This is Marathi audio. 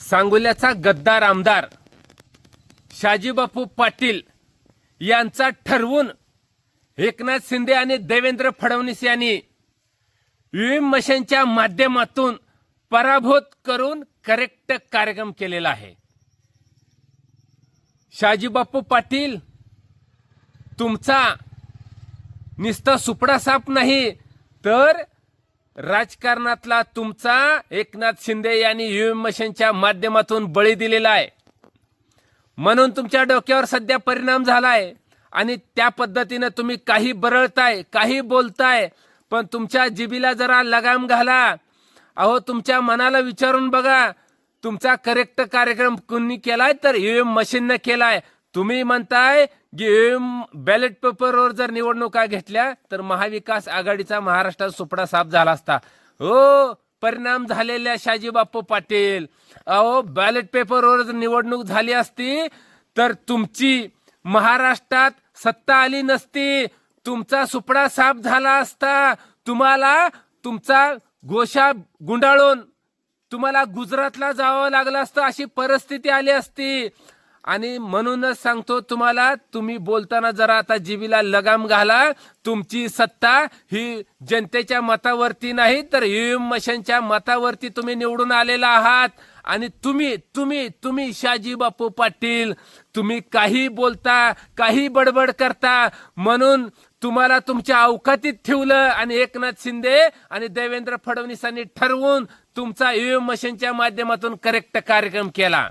सांगोल्याचा गद्दार आमदार शाजीबापू पाटील यांचा ठरवून एकनाथ शिंदे आणि देवेंद्र फडणवीस यांनी ईव्हीएम मशीनच्या माध्यमातून पराभूत करून करेक्ट कार्यक्रम केलेला आहे. शाजीबापू पाटील तुमचा नुसता सुपडा साप नाही तर राजकारणातला तुमचा एकनाथ शिंदे यांनी ईव्हीएम मशीनच्या माध्यमातून बळी दिलेला आहे. म्हणून तुमच्या डोक्यावर सध्या परिणाम झालाय आणि त्या पद्धतीनं तुम्ही काही बरळताय काही बोलताय पण तुमच्या जिबीला जरा लगाम घाला. अहो तुमच्या मनाला विचारून बघा. तुमचा करेक्ट कार्यक्रम कुणी केलाय तर ईव्हीएम मशीननं केलाय. तुम्ही म्हणताय की बॅलेट पेपरवर जर निवडणुका घेतल्या तर महाविकास आघाडीचा महाराष्ट्रात सुपडा साफ झाला असता. हो परिणाम झालेल्या शाजीबापू पाटील. अहो बॅलेट पेपरवर जर निवडणूक झाली असती तर तुमची महाराष्ट्रात सत्ता आली नसती. तुमचा सुपडा साफ झाला असता. तुम्हाला तुमचा गोशा गुंडाळून तुम्हाला गुजरातला जावं लागलं असतं अशी परिस्थिती आली असती. आणि म्हणूनच सांगतो तुम्हाला तुम्ही बोलताना जरा आता जीबीला लगाम घाला. तुमची सत्ता ही जनतेच्या मतावरती नाही तर ईव्हीएम मशीनच्या मतावरती तुम्ही निवडून आलेला आहात. आणि तुम्ही तुम्ही तुम्ही शाजी बापू पाटील तुम्ही काही बोलता काही बडबड करता. म्हणून तुम्हाला तुमच्या अवकातीत ठेवलं आणि एकनाथ शिंदे आणि देवेंद्र फडणवीसांनी ठरवून तुमचा ईव्हीएम मशीनच्या माध्यमातून करेक्ट कार्यक्रम केला.